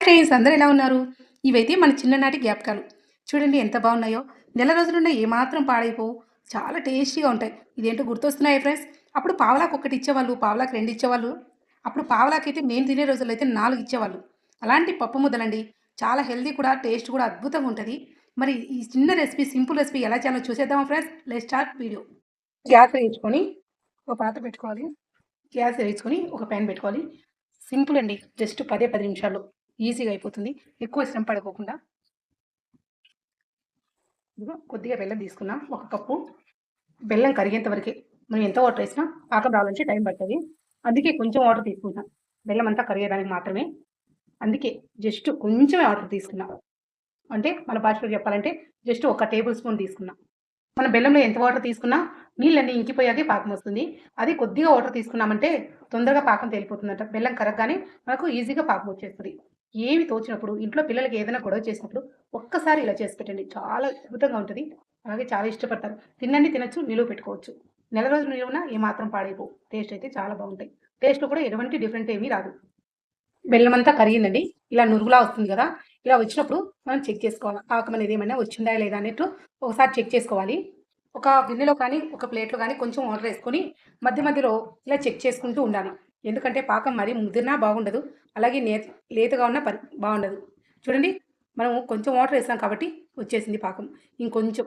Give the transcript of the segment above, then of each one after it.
Friends అందరూ ఎలా ఉన్నారు? ఇవైతే మన చిన్ననాటి జ్ఞాపకాలు. చూడండి ఎంత బాగున్నాయో. నెల రోజులున్న ఏమాత్రం పాడైపోవు. చాలా టేస్టీగా ఉంటాయి. ఇదేంటో గుర్తొస్తున్నాయి ఫ్రెండ్స్? అప్పుడు పావలాకు ఒకటి ఇచ్చేవాళ్ళు పావలాకు రెండు ఇచ్చేవాళ్ళు. అప్పుడు పావలాకైతే మేము తినే రోజుల్లో అయితే నాలుగు ఇచ్చేవాళ్ళు. అలాంటి పప్పు ముద్దలండి. చాలా హెల్దీ కూడా టేస్ట్ కూడా అద్భుతంగా ఉంటుంది. మరి ఈ చిన్న రెసిపీ సింపుల్ రెసిపీ ఎలా చేయాలో చూసేద్దామా friends? Let start video. Gas వేయించుకొని ఒక పాత్ర పెట్టుకోవాలి. గ్యాస్ వేయించుకొని ఒక ప్యాన్ పెట్టుకోవాలి. సింపుల్ అండి. జస్ట్ పదే పది నిమిషాలు. ఈజీగా అయిపోతుంది. ఎక్కువ శ్రమ పడుకోకుండా కొద్దిగా బెల్లం తీసుకున్నా. ఒక కప్పు. బెల్లం కరిగేంత వరకే. మనం ఎంత వాటర్ వేసినా పాకం రావాలంటే టైం పడుతుంది. అందుకే కొంచెం వాటర్ తీసుకుంటాం. బెల్లం అంతా కరిగేదానికి మాత్రమే. అందుకే జస్ట్ కొంచెమే వాటర్ తీసుకున్నా. అంటే మన భాషలో చెప్పాలంటే జస్ట్ ఒక టేబుల్ స్పూన్ తీసుకున్నా. మన బెల్లంలో ఎంత వాటర్ తీసుకున్నా నీళ్ళన్నీ ఇంకిపోయాకే పాకం వస్తుంది. అది కొద్దిగా వాటర్ తీసుకున్నామంటే తొందరగా పాకం తేలిపోతుందంట. బెల్లం కరగగానే మనకు ఈజీగా పాకం వచ్చేస్తుంది. ఏమి తోచినప్పుడు ఇంట్లో పిల్లలకి ఏదైనా గొడవ చేసినప్పుడు ఒక్కసారి ఇలా చేసి పెట్టండి. చాలా అద్భుతంగా ఉంటుంది. అలాగే చాలా ఇష్టపడతారు. తినండి తినచ్చు నిలువ పెట్టుకోవచ్చు. నెల రోజులు నిలువున ఏమాత్రం పాడైపో. టేస్ట్ అయితే చాలా బాగుంటాయి. టేస్ట్లో కూడా ఎటువంటి డిఫరెంట్ ఏమీ రాదు. బెల్లం అంతా కరిగిందండి. ఇలా నురుగులా వస్తుంది కదా. ఇలా వచ్చినప్పుడు మనం చెక్ చేసుకోవాలి. పాకం అనేది ఏమైనా వచ్చిందా లేదా అన్నట్టు ఒకసారి చెక్ చేసుకోవాలి. ఒక గిన్నెలో కానీ ఒక ప్లేట్లో కానీ కొంచెం వాటర్ వేసుకొని మధ్య మధ్యలో ఇలా చెక్ చేసుకుంటూ ఉండాలి. ఎందుకంటే పాకం మరి ముదిరినా బాగుండదు. అలాగే నేత లేతగా ఉన్న పరి బాగుండదు. చూడండి మనం కొంచెం వాటర్ వేసాం కాబట్టి వచ్చేసింది పాకం. ఇంకొంచెం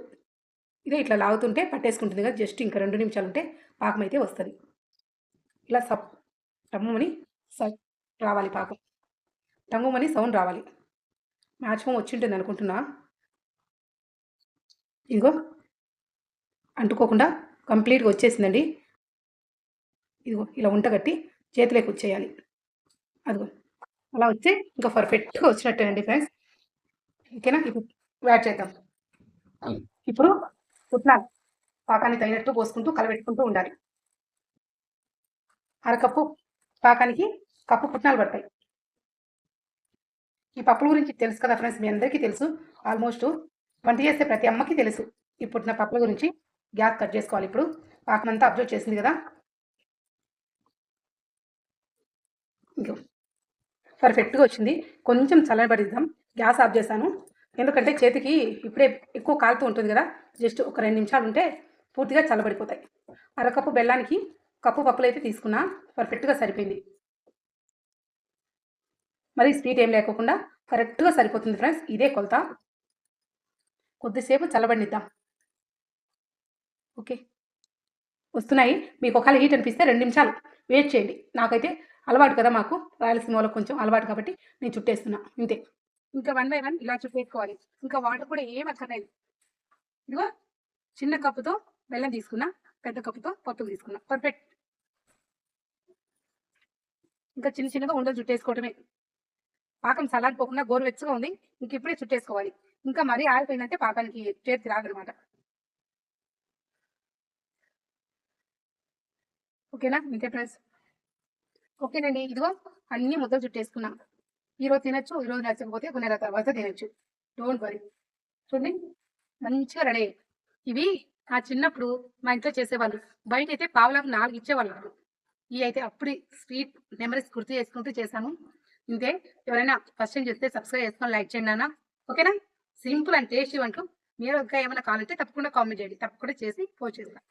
ఇదే ఇట్లా లాగుతుంటే పట్టేసుకుంటుంది కదా జస్ట్ ఇంకా రెండు నిమిషాలు ఉంటే పాకం అయితే వస్తుంది. ఇలా సప్ టమ్ముమని సౌండ్ రావాలి పాకం. టమ్ముమని సౌండ్ రావాలి. మ్యాక్సిమం వచ్చింటుంది అనుకుంటున్నా. ఇంకో అంటుకోకుండా కంప్లీట్గా వచ్చేసిందండి. ఇదిగో ఇలా ఉంటగట్టి చేతిలోకి వచ్చేయాలి అదిగో. అలా వస్తే ఇంకా పర్ఫెక్ట్గా వచ్చినట్టేనండి ఫ్రెండ్స్ ఓకేనా? ఇప్పుడు యాడ్ చేద్దాం. ఇప్పుడు పుట్నాలు పాకానికి తగినట్టు పోసుకుంటూ కలబెట్టుకుంటూ ఉండాలి. అరకప్పు పాకానికి కప్పు పుట్నాలు పడతాయి. ఈ పప్పుల గురించి తెలుసు కదా ఫ్రెండ్స్ మీ అందరికీ తెలుసు. ఆల్మోస్ట్ వంట చేస్తే ప్రతి అమ్మకి తెలుసు. ఈ పుట్టిన పప్పుల గురించి గ్యాస్ కట్ చేసుకోవాలి ఇప్పుడు. పాకం అంతా అబ్జర్వ్ చేసింది కదా? ఇంకో పర్ఫెక్ట్గా వచ్చింది. కొంచెం చల్లబడిద్దాం గ్యాస్ ఆఫ్ చేశాను. ఎందుకంటే చేతికి ఇప్పుడే ఎక్కువ కాలుతూ ఉంటుంది కదా జస్ట్ ఒక రెండు నిమిషాలు ఉంటే పూర్తిగా చల్లబడిపోతాయి అరకప్పు బెల్లానికి కప్పు పప్పులు అయితే తీసుకున్నా పర్ఫెక్ట్గా సరిపోయింది. మరి స్వీట్ ఏం లేకోకుండా కరెక్ట్గా సరిపోతుంది ఫ్రెండ్స్ ఇదే కొలత. కొద్దిసేపు చల్లబడిద్దాం ఓకే. వస్తున్నాయి. మీకు ఒకవేళ హీట్ అనిపిస్తే రెండు నిమిషాలు వెయిట్ చేయండి. నాకైతే అలవాటు కదా మాకు. రాయలసీమలో కొంచెం అలవాటు కాబట్టి నేను చుట్టేస్తున్నా. ఇంతే. ఇంకా వన్ బై వన్ ఇలా చుట్టేసుకోవాలి. ఇంకా వాటర్ కూడా ఏం అక్కర్లేదు. ఇదిగో చిన్న కప్పుతో బెల్లం తీసుకున్నా పెద్ద కప్పుతో పప్పు తీసుకున్నా. పర్ఫెక్ట్ ఇంకా చిన్న చిన్నగా ఉండలు చుట్టేసుకోవటమే. పాకం సలాడిపోకుండా గోరువెచ్చగా ఉంది. ఇంక ఇప్పుడే చుట్టేసుకోవాలి. ఇంకా మరీ ఆరిపోయిందంటే పాకానికి చేతికి రాదనమాట ఓకేనా ఇంతే ఫ్రెండ్స్ ఓకేనండి ఇదిగో అన్ని ముద్దలు చుట్టేసుకున్నాం. ఈరోజు తినచ్చు ఈరోజు నచ్చకపోతే కొన్ని నెలల తర్వాత తినచ్చు. డోంట్ వరీ చూడండి మంచిగా రెడీ ఇవి ఆ చిన్నప్పుడు మా ఇంట్లో చేసేవాళ్ళు. బయట అయితే పావులకు నాలుగు ఇచ్చేవాళ్ళు. ఇవి అయితే అప్పుడు స్వీట్ మెమరీస్ గుర్తు చేసుకుంటూ చేశాను. ఇంతే ఎవరైనా ఫస్ట్ టైం చేస్తే సబ్స్క్రైబ్ చేసుకొని లైక్ చేయండి అన్న ఓకేనా? సింపుల్ అండ్ టేస్టీ అంటూ మీరు ఇంకా ఏమైనా కావాలంటే తప్పకుండా కామెంట్ చేయండి. తప్పకుండా చేసి పోస్ట్ చేస్తాను